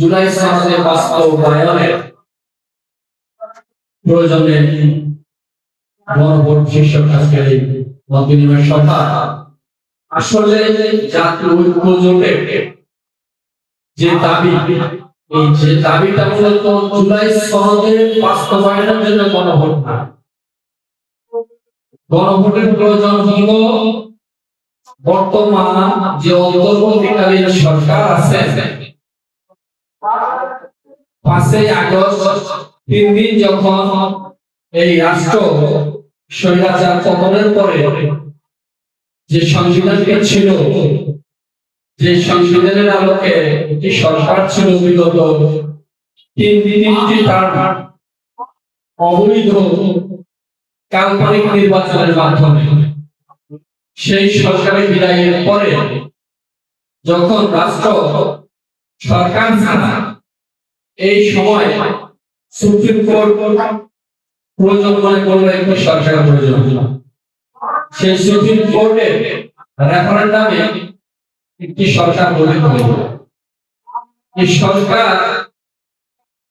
জুলাই সনদের বাস্তবায়নের প্রয়োজনে গণভোট শীর্ষক আজকের এই মত বিনিময় সভা আসলে জাতীয় ঐক্য জোটের যে দাবি, এই যে দাবিটা মূলত জুলাই সনদের বাস্তবায়নের জন্য গণভোট না। গণভোটের প্রয়োজন হলো বর্তমান যে অন্তর্বর্তীকালীন সরকার আছে পাঁচই আগস্ট তিন দিন যখন এই রাষ্ট্র স্বৈরাচার পতনের পরে যে সংবিধানকে ছিল, যে সংবিধানের আলোকে একটি সরকার ছিল বিগত তিন দিনটি তার অবৈধ কাল্পনিক নির্বাচনের মাধ্যমে। সেই সরকারের বিদায়ের পরে যখন রাষ্ট্র সরকার ছাড়া এই সময় সুপ্রিম কোর্ট প্রয়োজন মনে করল প্রয়োজন সেই সুপ্রিম কোর্টের রেফারেন্ডামে একটি সরকার গঠিত হইল এই সরকার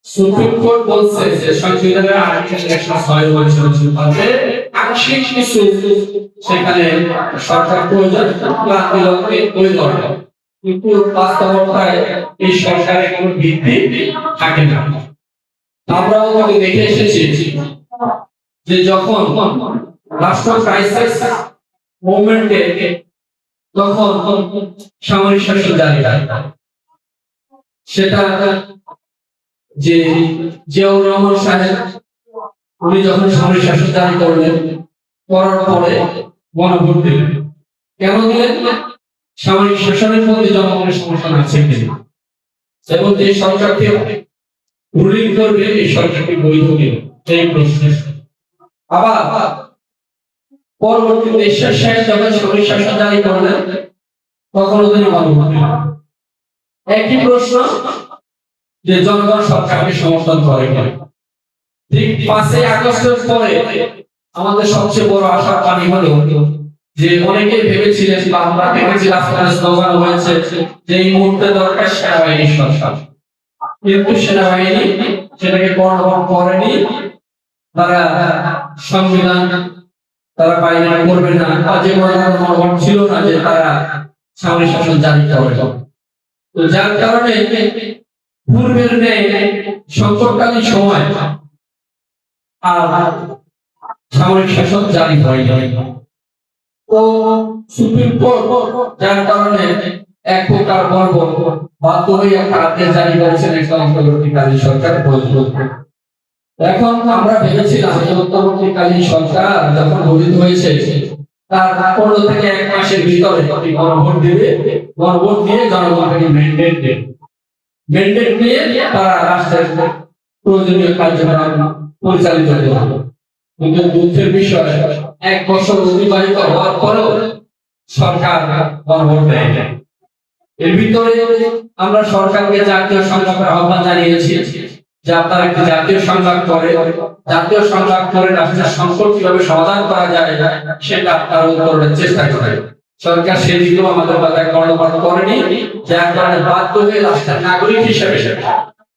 সুপ্রিম কোর্ট বলছে যে সংবিধানের আর্টিকেল একশো ছয় যে আংশিক সেখানে সরকার প্রয়োজন প্রয়োজন কিন্তু বাস্তবতায় এই সরকারের কোনো ভিত্তি থাকে না। আমরাও আগে দেখে এসেছি যে যখন রাষ্ট্র ক্রাইসিস মুভমেন্টে তখন সামরিক শাসন জারি সেটা যে জিয়াউর রহমান সাহেব, উনি যখন সামরিক শাসন জারি করলেন, করার পরে গণভোট দিলেন। কেন দিলেন? সামরিক শাসনের মধ্যে জনগণের সমস্যা আছে কিনা? এবং যে সরকারকে রুলিং করবে এই এই আবার পরবর্তী দেশের সাহেব যখন সামরিক শাসন জারি করলেন, তখন তিনি একই প্রশ্ন যে জনগণ সরকারকে সমর্থন করে ঠিক পাঁচই আগস্টের পরে আমাদের সবচেয়ে বড় আশার পানি হলো যে অনেকে ভেবেছিলেন বা আমরা ভেবেছিলাম স্লোগান হয়েছে যে এই মুহূর্তে দরকার সেনাবাহিনী সরকার সেটাকে কর্ণপাত করেনি। তারা সংবিধান তারা বাইরে করবে না যে মনোভাব ছিল না যে তারা সামরিক শাসন জারি করবে। তো যার কারণে পূর্বের ন্যায় সংকটকালীন সময় আর সামরিক শাসন জারি হয় তো সুপ্রিম কোর্ট, যার কারণে এক প্রকার বর্গ বাধ্য একটা জারি করেছেন সরকার এখন আমরা ভেবেছিলাম যে অন্তর্বর্তীকালীন সরকার যখন গঠিত হয়েছে, তার পনেরো থেকে এক মাসের ভিতরে গণভোট দেবে। গণভোট দিয়ে জনগণকে ম্যান্ডেট দেবে। ম্যান্ডেট নিয়ে তারা রাষ্ট্রের প্রয়োজনীয় কার্যক্রম পরিচালিত করতে হবে। কিন্তু দুঃখের বিষয় এক বছর অতিবাহিত হওয়ার পরেও সরকার গণভোট দেয়। এর ভিতরে আমরা সরকারকে জাতীয় সংলাপের আহ্বান জানিয়েছি যে আপনারা একটি জাতীয় সংলাপ করে জাতীয় সংলাপ করে রাষ্ট্রের সংকট কীভাবে সমাধান করা যায় সেটা আপনারা উত্তরের চেষ্টা করে সরকার সেদিকেও আমাদের কথা কর্ণপাত করেনি যার কারণে বাধ্য হয়ে রাষ্ট্রের নাগরিক হিসেবে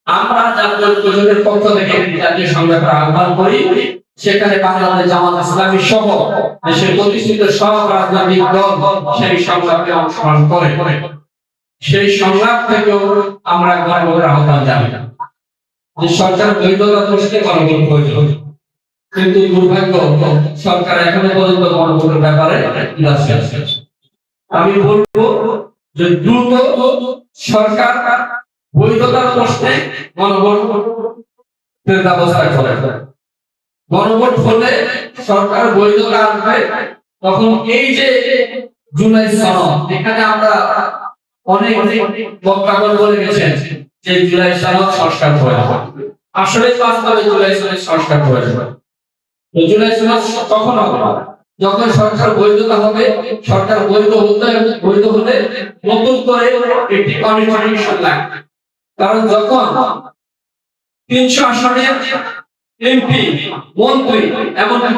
আমরা জাতীয় ঐক্যজোটের পক্ষ থেকে জাতীয় সংলাপের আহ্বান করি। সেখানে বাংলাদেশ জামাত ইসলামী সহ দেশের প্রতিষ্ঠিত সব রাজনৈতিক দল সেই সংলাপে অংশগ্রহণ করে। সেই সংলাপ থেকেও আমরা গণভোটের আহ্বান জানাই যে সরকার বৈধতা দোষকে গণভোট প্রয়োজন কিন্তু দুর্ভাগ্য, সরকার এখনও পর্যন্ত গণভোটের ব্যাপারে আমি বলব যে দ্রুত সরকার বৈধতার প্রশ্নে গণভোট ব্যবস্থা করে। গণভোট হলে সরকার বৈধতা আসবে, তখন এই যে জুলাই সনদ, এখানে আমরা অনেক বক্তব্য বলে গেছেন যে জুলাই সনদ সংস্কার আসলে বাস্তবে জুলাই সংস্কার জুলাই সনদ হবে? যখন সরকার বৈধতা হবে, সরকার বৈধ হতে বৈধ হলে নতুন করে একটি লাগবে। কারণ যখন তিনশো আসনের এমপি মন্ত্রী, এমনকি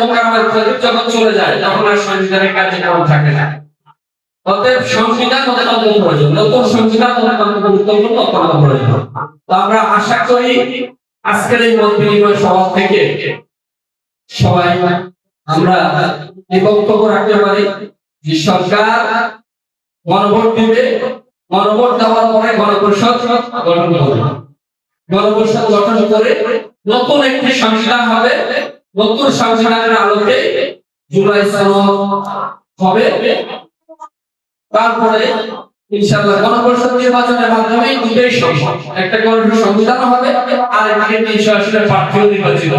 মোকাররমের যখন চলে যায়, তখন আর সংবিধানের কার্যক্রম থাকে না। অতএব সংবিধান নতুন সংবিধান রাখতে পারি যে সরকার গণভোট দিবে। গণভোট দেওয়ার পরে গণপরিষদ গঠন করবে। গণপরিষদ গঠন করে নতুন একটি সংবিধান হবে। নতুন সংবিধানের আলোকে জুলাই সনদ হবে। তারপরে ইনশাআল্লাহ গণপরিষদ নির্বাচনের মাধ্যমে দুটোই সম্ভব একটা গণপরিষদ সংবিধান হবে, আর তিনশো আসনের প্রার্থীও নির্বাচিত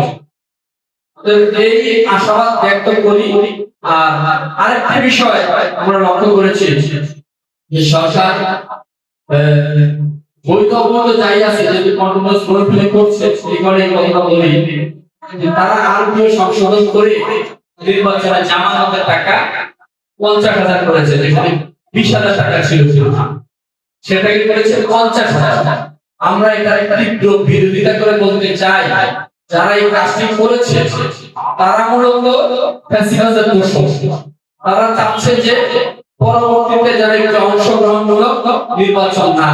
এই আশাবাদ ব্যক্ত করি, আর আরেকটি বিষয় আমরা লক্ষ্য করেছি, যে সরকার বৈধ যাই আছে যে কন্টিনিউস প্রোফাইল করছে, এই করে কথা বলি তারা আরবিও সংশোধন করে নির্বাচনে জামানতের টাকা পঞ্চাশ হাজার করেছে যেখানে বিশ হাজার টাকা ছিল সেটাকে করেছে পঞ্চাশ হাজার আমরা এটা তীব্র বিরোধিতা করে বলতে চাই। যারা এই কাজটি করেছে, তারা মূলত তারা চাচ্ছে যে পরবর্তীতে যারা একটি অংশগ্রহণমূলক নির্বাচন না